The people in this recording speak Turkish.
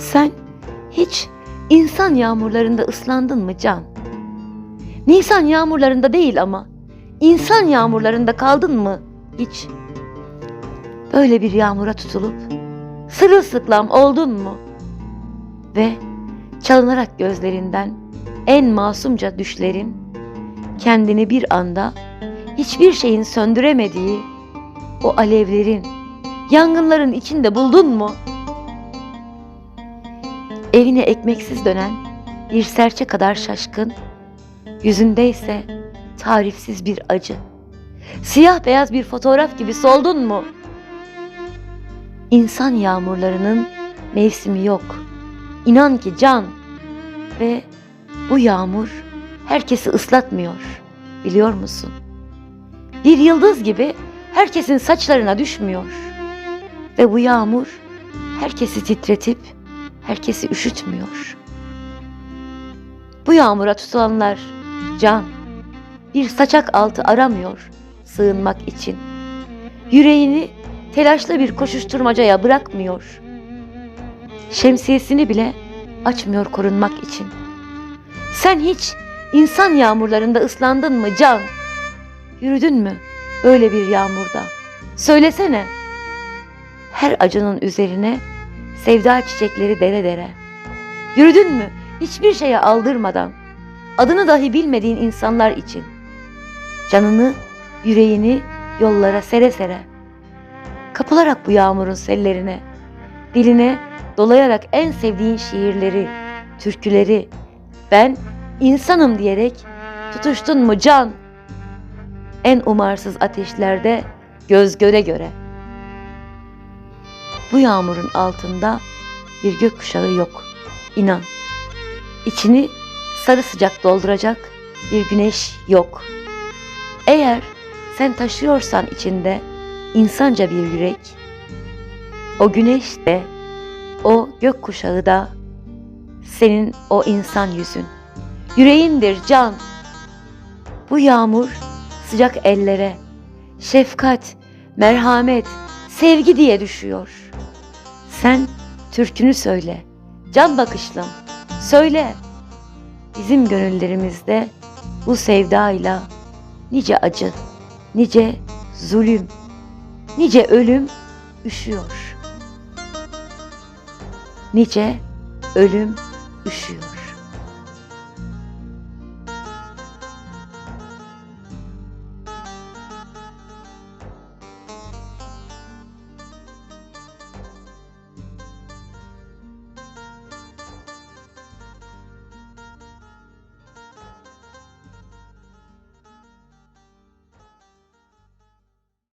Sen hiç insan yağmurlarında ıslandın mı Can? Nisan yağmurlarında değil ama insan yağmurlarında kaldın mı hiç? Böyle bir yağmura tutulup sırılsıklam oldun mu? Ve çalınarak gözlerinden en masumca düşlerin kendini bir anda hiçbir şeyin söndüremediği o alevlerin, yangınların içinde buldun mu? Evine ekmeksiz dönen bir serçe kadar şaşkın, yüzünde ise tarifsiz bir acı. Siyah beyaz bir fotoğraf gibi soldun mu? İnsan yağmurlarının mevsimi yok. İnan ki can ve bu yağmur herkesi ıslatmıyor. Biliyor musun? Bir yıldız gibi herkesin saçlarına düşmüyor. Ve bu yağmur herkesi titretip herkesi üşütmüyor. Bu yağmura tutulanlar can bir saçak altı aramıyor sığınmak için. Yüreğini telaşlı bir koşuşturmacaya bırakmıyor. Şemsiyesini bile açmıyor korunmak için. Sen hiç insan yağmurlarında ıslandın mı can? Yürüdün mü böyle bir yağmurda? Söylesene. Her acının üzerine sevda çiçekleri dere dere. Yürüdün mü hiçbir şeye aldırmadan? Adını dahi bilmediğin insanlar için. Canını, yüreğini yollara sere sere. Kapılarak bu yağmurun sellerine, diline dolayarak en sevdiğin şiirleri, türküleri, ben insanım diyerek tutuştun mu can? En umarsız ateşlerde göz göre göre. Bu yağmurun altında bir gökkuşağı yok. İnan. İçini sarı sıcak dolduracak bir güneş yok. Eğer sen taşıyorsan içinde insanca bir yürek, o güneş de, o gökkuşağı da senin o insan yüzün. Yüreğindir can. Bu yağmur sıcak ellere, şefkat, merhamet, sevgi diye düşüyor. Sen türkünü söyle, can bakışlım, söyle. Bizim gönüllerimizde bu sevdayla nice acı, nice zulüm, nice ölüm üşüyor. Nice ölüm üşüyor.